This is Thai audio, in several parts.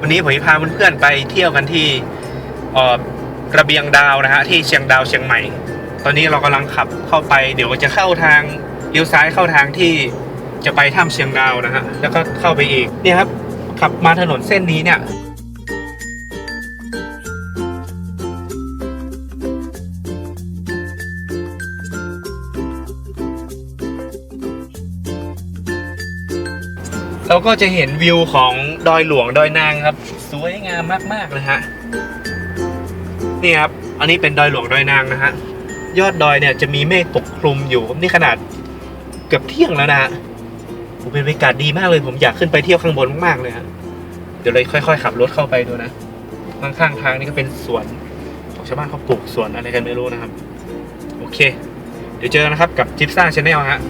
วันนี้ผมจะพาเพื่อนๆไปเที่ยวกันที่เอ่อระเบียงดาวนะฮะที่เชียงดาวเชียงใหม่ ตอนนี้เรากำลังขับเข้าไป เดี๋ยวจะเข้าทางเลี้ยวซ้ายเข้าทางที่จะไปถ้ำเชียงดาวนะฮะแล้วก็เข้าไปอีกเนี่ยครับขับมาถนนเส้นนี้เนี่ยเราก็จะเห็นวิวของ ดอยหลวงดอยนางครับ สวยงามมากๆเลยฮะนี่ครับ อันนี้เป็นดอยหลวงดอยนางนะฮะยอดดอยเนี่ยจะมีเมฆปกคลุมอยู่นี่ขนาดเกือบเที่ยงแล้วนะฮะเป็นบรรยากาศดีมากเลย ผมอยากขึ้นไปเที่ยวข้างบนมากๆเลยฮะเดี๋ยวเลยค่อยๆขับรถเข้าไปดูนะข้างๆทางนี่ก็เป็นสวนของชาวบ้านเขาปลูกสวนอะไรกันไม่รู้นะครับ โอเค เดี๋ยวเจอกันนะครับกับจิ๊ปซ่าชาแนลฮะ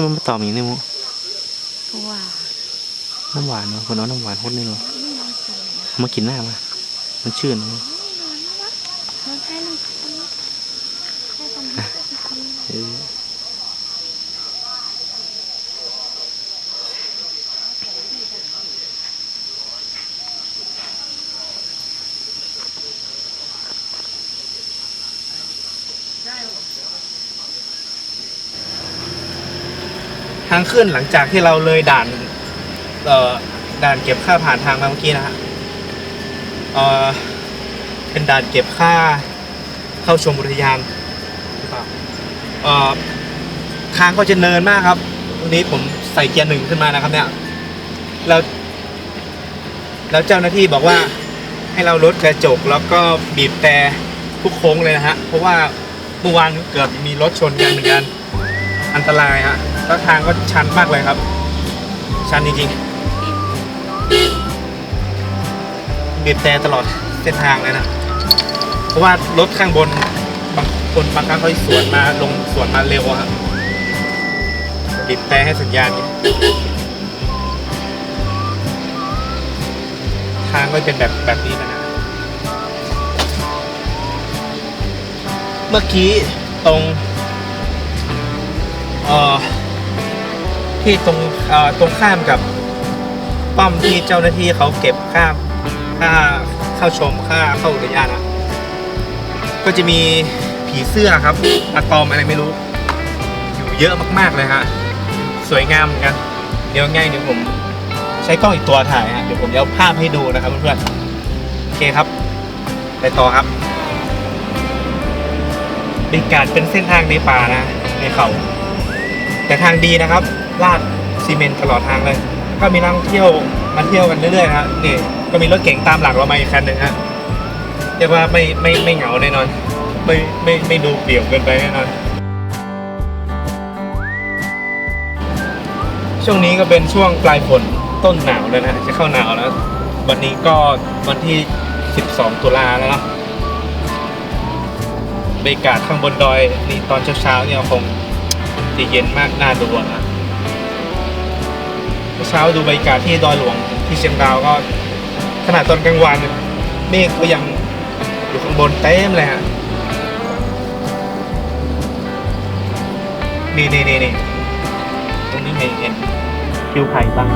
นาะนี่มันมาตอบอย่างนี้มุเพราะว่าน้ำหวานเนาะคนเอาน้ำหวานฮดนี่เนาะไม่น่าเกลียดเอามากินหน้ามา มันชื่นเนอะเราถ่ายรูปกันถ่ายกันดีเออ ทางขึ้นหลังจากที่เราเลยด่านเอ่อด่านเก็บค่าผ่านทางมาเมื่อกี้นะฮะเอ่อเป็นด่านเก็บค่าเข้าชมอุทยานหรือเปล่าเอ่อทางก็จะเนินมากครับวันนี้ผมใส่เกียร์หนึ่งขึ้นมานะครับ เนี่ยแล้วแล้วเจ้าหน้าที่บอกว่าให้เราลดกระจกแล้วก็บีบแต่ทุกโค้งเลยนะฮะ เพราะว่าเมื่อวานเกือบมีรถชนกันเหมือนกัน อันตรายฮะ แล้วทางก็ชันมากเลยครับ ชันจริงๆบีบแต่ตลอดเส้นทางเลยนะ เพราะว่ารถข้างบนบางคนบางครั้งเขาสวนมาลงสวนมาเร็วอะครับบีบแต่ให้สัญญาณ ทางก็เป็นแบบแบบนี้นะ เมื่อกี้ตรง เอ่อ ที่ตรงเอ่อตรงข้ามกับป้อมที่เจ้าหน้าที่เขาเก็บค่าค่าเข้าชมค่าเข้าอุทยานอะก็จะมีผีเสื้อครับอะตอมอะไรไม่รู้ อยู่เยอะมากๆเลยฮะสวยงามเหมือนกัน เดี๋ยวง่ายเดี๋ยวผมใช้กล้องอีกตัวถ่ายฮะเดี๋ยวผมจะเอาภาพให้ดูนะครับเพื่อนๆโอเคครับ ไปต่อครับบรรยากาศเป็นเส้นทางในป่านะในเขา แต่ทางดีนะครับ ลาดซีเมนต์ตลอดทางเลย ก็มีนักท่องเที่ยวมาเที่ยวกันเรื่อยๆนะฮะนี่ก็มีรถเก๋งตามหลังเรามาอีกคันหนึ่งฮะเรียกว่าไม่ไม่ไม่เหงาแน่นอน ไม่ไม่ไม่ดูเปลี่ยวเกินไปแน่นอน ช่วงนี้ก็เป็นช่วงปลายฝนต้นหนาวแล้วนะจะเข้าหนาวแล้ว วันนี้ก็วันที่ 12 ตุลาแล้วนะบรรยากาศข้างบนดอยนี่ตอนเช้าๆเนี่ยคงจะเย็นมากน่าดูนะ เช้าดูบรรยากาศที่ดอยหลวงที่เชียงดาวก็ขนาดตอนกลางวันเมฆก็ยังอยู่ข้างบนเต็มเลยฮะนี่นี่นี่นี่ตรงนี้เห็นเห็นคิวไผ่บ้าง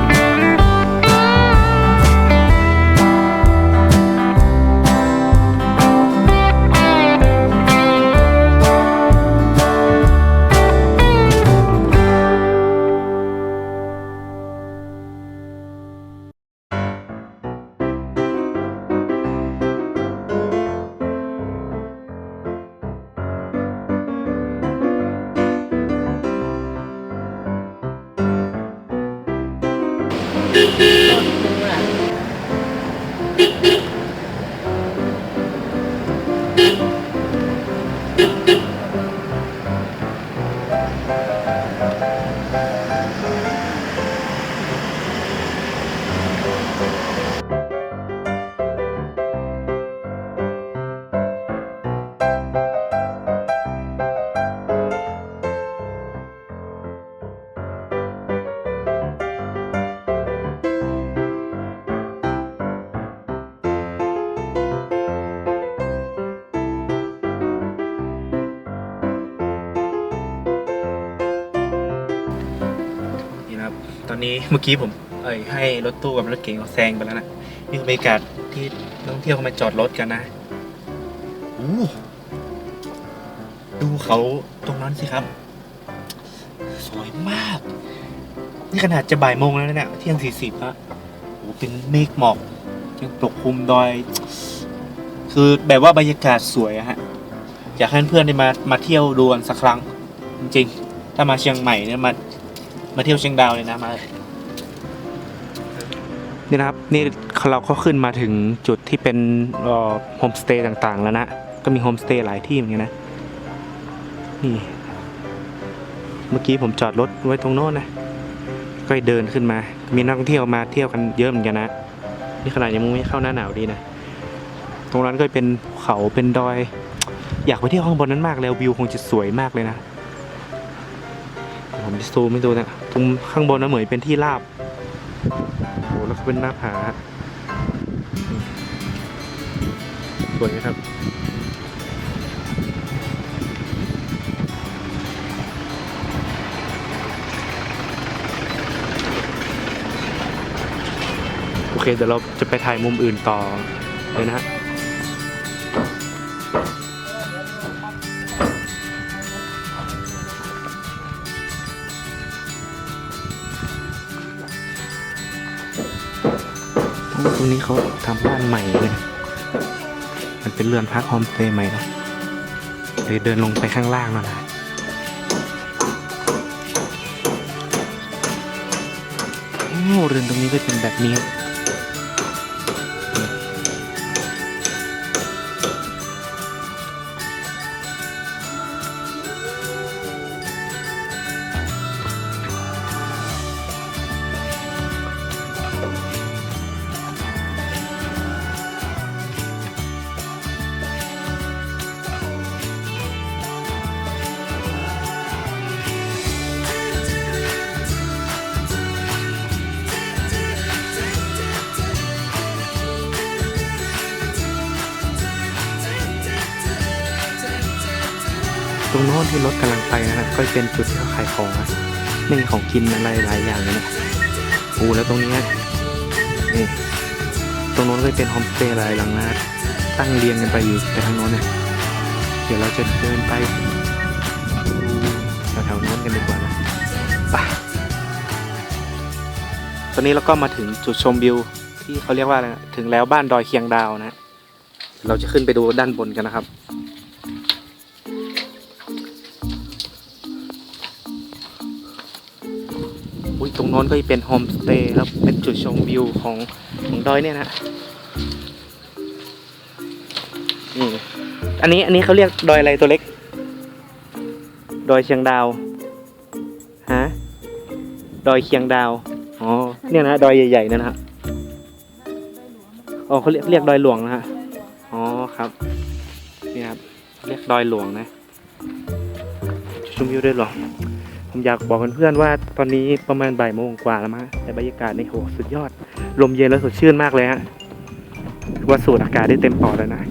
นี้เมื่อกี้ผมเอ้ยให้รถตู้กับรถเก๋งเขาแซงไปแล้วนะนี่คือบรรยากาศที่นักท่องเที่ยวเขามาจอดรถกันนะโอ้ดูเขาตรงนั้นสิครับ สวยมาก นี่ขนาดจะบ่ายโมงแล้วนะเนี่ยเที่ยงสี่สิบละโอ้เป็นเมฆหมอกยังปกคลุมดอย คือแบบว่าบรรยากาศสวยอะฮะ อยากให้เพื่อนๆได้มามาเที่ยวดูกันสักครั้ง จริงๆ ถ้ามาเชียงใหม่เนี่ยมามาเที่ยวเชียงดาวเลยนะมา นี่นะครับนี่เราก็ขึ้นมาถึงจุดที่เป็นโฮมสเตย์ต่างๆ แล้วนะก็มีโฮมสเตย์หลายที่เหมือนกันนะนี่เมื่อกี้ผมจอดรถไว้ตรงโน้นนะก็เดินขึ้นมา มีนักท่องเที่ยวมาเที่ยวกันเยอะเหมือนกันนะนี่ขนาดยังไม่เข้าหน้าหนาวดีนะตรงนั้นก็เป็นเขาเป็นดอย อยากไปเที่ยวข้างบนนั้นมากเลยวิวคงจะสวยมากเลยนะผมจะซูมให้ดูนะตรงข้างบนนะเหมือนเป็นที่ราบ โอ้แล้วก็เป็นหน้าผาสวยไหมครับ โอเค เดี๋ยวเราจะไปถ่ายมุมอื่นต่อเลยนะฮะ รงนี้เขาทำบ้านใหม่เลยมันเป็นเรือนพักโฮมสเตย์ใหม่เนาะเดี๋ยวเดินลงไปข้างล่างนั่นะโอ้เรือนตรงนี้ก็เป็นแบบนี้ รงโน้นที่รถกำลังไปนะครับ ก็เป็นจุดที่เขาขายของนะไม่มีของกินอะไรหลายอย่างเลยนะโอ้แล้วตรงนี้นี่ตรงโน้นก็เป็นโฮมสเตย์หลายหลังนะตั้งเรียงกันไปอยู่ไปทางโน้นเนี่ยเดี๋ยวเราจะเดินไปแถวๆโน้นกันดีกว่านะไปตอนนี้เราก็มาถึงจุดชมวิวที่เขาเรียกว่าอะไรนะถึงแล้วบ้านดอยเคียงดาวนะ เราจะขึ้นไปดูด้านบนกันนะครับ ตรงโน้นก็จะเป็นโฮมสเตย์แล้วเป็นจุดชมวิวของของดอยเนี่ยนะนี่อันนี้อันนี้เขาเรียกดอยอะไรตัวเล็ก ดอยเชียงดาวฮะดอยเคียงดาวอ๋อเนี่ยนะดอยใหญ่ๆนั่นฮะอ๋อเขาเรียกเรียกดอยหลวงนะฮะอ๋อครับนี่ครับเรียกดอยหลวงนะชมวิวดอยหลวง ผมอยากบอกเพื่อนๆว่าตอนนี้ประมาณบ่ายโมงกว่าแล้วมั้งแต่บรรยากาศในโหสุดยอด ลมเย็นแล้วสดชื่นมากเลยฮะว่าสูดอากาศได้เต็มปอดแล้วนะ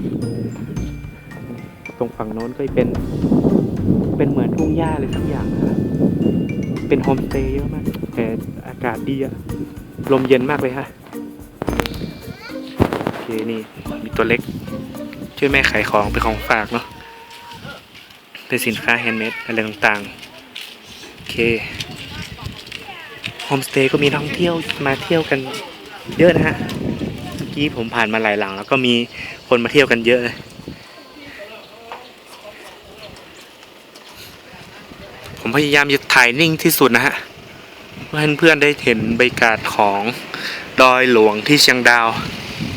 ตรงฝั่งโน้นก็เป็น เป็นเหมือนทุ่งหญ้าเลยทุกอย่างนะเป็นโฮมสเตย์เยอะมาก แต่อากาศดีอะลมเย็นมากเลยฮะ โอเคนี่มีตัวเล็ก ช่วยแม่ขายของเป็นของฝากเนาะเป็นสินค้าแฮนด์เมดอะไรต่างๆ เคโฮมสเตย์ก็มีนักท่องเที่ยวมาเที่ยวกันเยอะนะฮะเมื่อกี้ผมผ่านมาหลายหลัง แล้วก็มีคนมาเที่ยวกันเยอะเลยผมพยายามจะถ่ายนิ่งที่สุดนะฮะเพื่อให้เพื่อนๆได้เห็นบรรยากาศของดอยหลวงที่เชียงดาว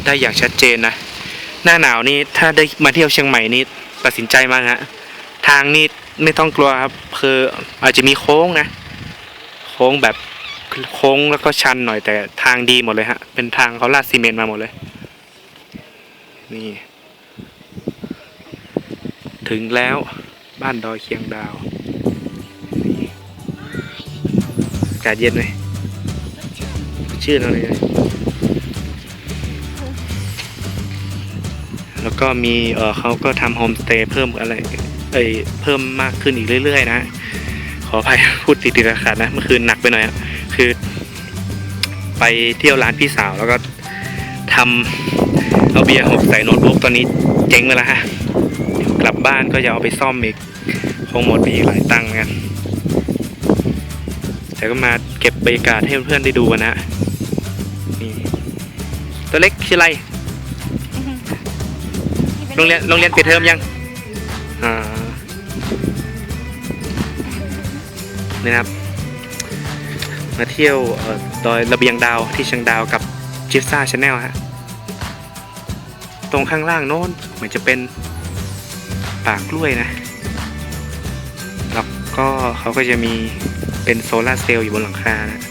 ได้อย่างชัดเจนนะ หน้าหนาวนี่ถ้าได้มาเที่ยวเชียงใหม่นี่ตัดสินใจมากฮะทางนี่ ไม่ต้องกลัวครับ คืออาจจะมีโค้งนะ โค้งแบบโค้งแล้วก็ชันหน่อยแต่ทางดีหมดเลยฮะ เป็นทางเขาลาดซีเมนต์มาหมดเลย นี่ ถึงแล้วบ้านดอยเคียงดาวอากาศเย็นเลยชื่อเราเลยนะแล้วก็มีเออเขาก็ทำโฮมสเตย์เพิ่มอะไร เอ้ยเพิ่มมากขึ้นอีกเรื่อยๆ นะ ขออภัยพูดติดติดขัดๆนะเมื่อคืนหนักไปหน่อยอะคือ ไปเที่ยวร้านพี่สาวแล้วก็ทำเอาเบียร์หกใส่โน้ตบุ๊กตอนนี้เจ๊งไปแล้วฮะเดี๋ยวกลับบ้านก็จะเอาไปซ่อมอีกคงหมดไปอีกหลายตังค์เหมือนกันแต่ก็มาเก็บบรรยากาศให้เพื่อนๆได้ดูกันนะนี่ตัวเล็กชื่ออะไรโรงเรียนโรงเรียนปิดเทอมยัง อ่า นะครับ มาเที่ยวดอยระเบียงดาวที่เชียงดาวกับจิฟซ่าชาแนลฮะ ตรงข้างล่างโน้นเหมือนจะเป็นป่ากล้วยนะ แล้วก็เขาก็จะมีเป็นโซลาร์เซลล์อยู่บนหลังคานะ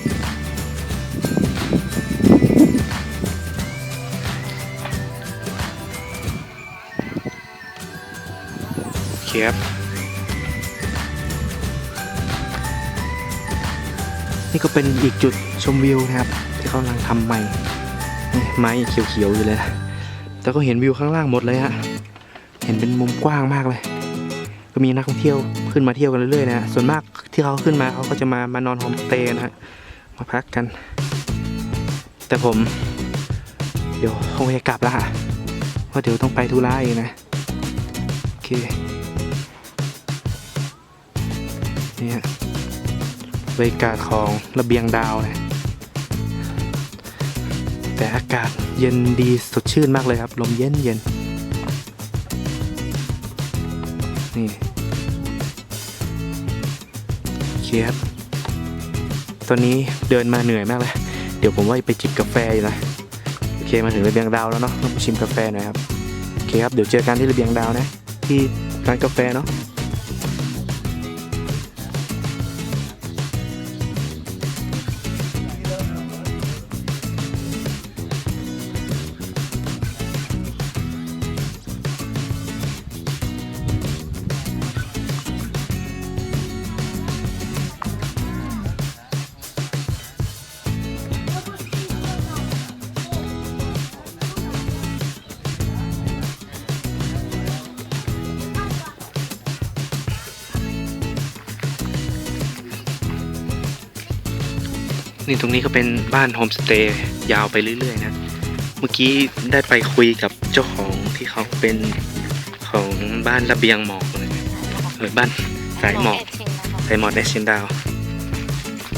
โอเคครับ นี่ก็เป็นอีกจุดชมวิวนะครับ ที่เขากำลังทำใหม่ไม้เขียวๆอยู่เลยนะแต่ก็เห็นวิวข้างล่างหมดเลยฮะเห็นเป็นมุมกว้างมากเลย ก็มีนักท่องเที่ยวขึ้นมาเที่ยวกันเรื่อยๆนะส่วนมากที่เขาขึ้นมาเขาก็จะมามานอนโฮมสเตย์นะฮะมาพักกัน แต่ผม เดี๋ยวคงจะกลับแล้วฮะเพราะเดี๋ยวต้องไปธุระอีกนะโอเคนี่ฮะ บรรยากาศของระเบียงดาวนะแต่อากาศเย็นดีสดชื่นมากเลยครับ ลมเย็นเย็นนี่โอเคครับตอนนี้เดินมาเหนื่อยมากเลย เดี๋ยวผมว่าไปจิบกาแฟอยู่นะ โอเคมาถึงระเบียงดาวแล้วเนาะต้องชิมกาแฟหน่อยครับ โอเคครับ เดี๋ยวเจอกันที่ระเบียงดาวนะ ที่ร้านกาแฟเนาะ นี่ตรงนี้ก็เป็นบ้านโฮมสเตย์ยาวไปเรื่อยๆนะ เมื่อกี้ได้ไปคุยกับเจ้าของที่เขาเป็นของบ้านระเบียงหมอกเลยเออบ้านสายหมอกสายหมอกในเชียงดาว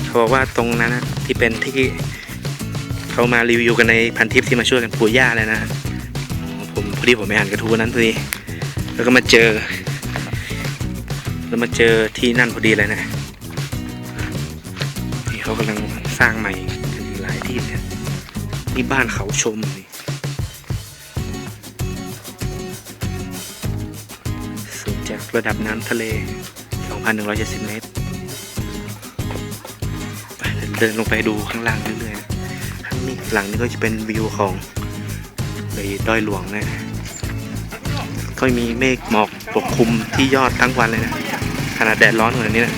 เขาบอกว่าตรงนั้นนะที่เป็นที่เขามารีวิวกันในพันทิปที่มาช่วยกันปลูกหญ้าเลยนะผมพอดีผมไปอ่านกระทู้นั้นพอดีแล้วก็มาเจอ แล้วมาเจอที่นั่นพอดีเลยนะนี่เขากำลัง สร้างใหม่กันหลายที่เนี่ยนี่บ้านเขาชมนี่สูงจากระดับน้ำทะเล 2,170 เมตร เดินลงไปดูข้างล่างเรื่อยๆ ข้างนี้หลังนี้ก็จะเป็นวิวของเลยดอยหลวงนะ ก็มีเมฆหมอกปกคลุมที่ยอดทั้งวันเลยนะ ขนาดแดดร้อนขนาดนี้นะ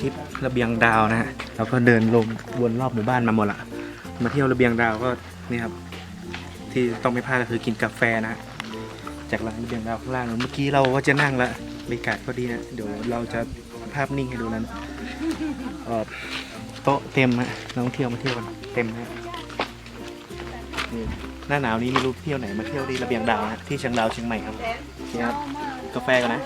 ทริประเบียงดาวนะฮะเราก็เดินลงวนรอบหมู่บ้านมาหมดละมาเที่ยวระเบียงดาวก็นี่ครับ ที่ต้องไม่พลาดก็คือกินกาแฟนะ จากร้านระเบียงดาวข้างล่างเมื่อกี้เราก็จะนั่งละบรรยากาศก็ดีนะเดี๋ยวเราจะภาพนิ่งให้ดูนั้นเอ่อโต๊ะเต็มฮะนักท่องเที่ยวมาเที่ยวกันเต็มฮะนี่หน้าหนาวนี้ไม่รู้เที่ยวไหนมาเที่ยวที่ระเบียงดาวนะที่เชียงดาวเชียงใหม่ครับนี่ครับกาแฟกันนะ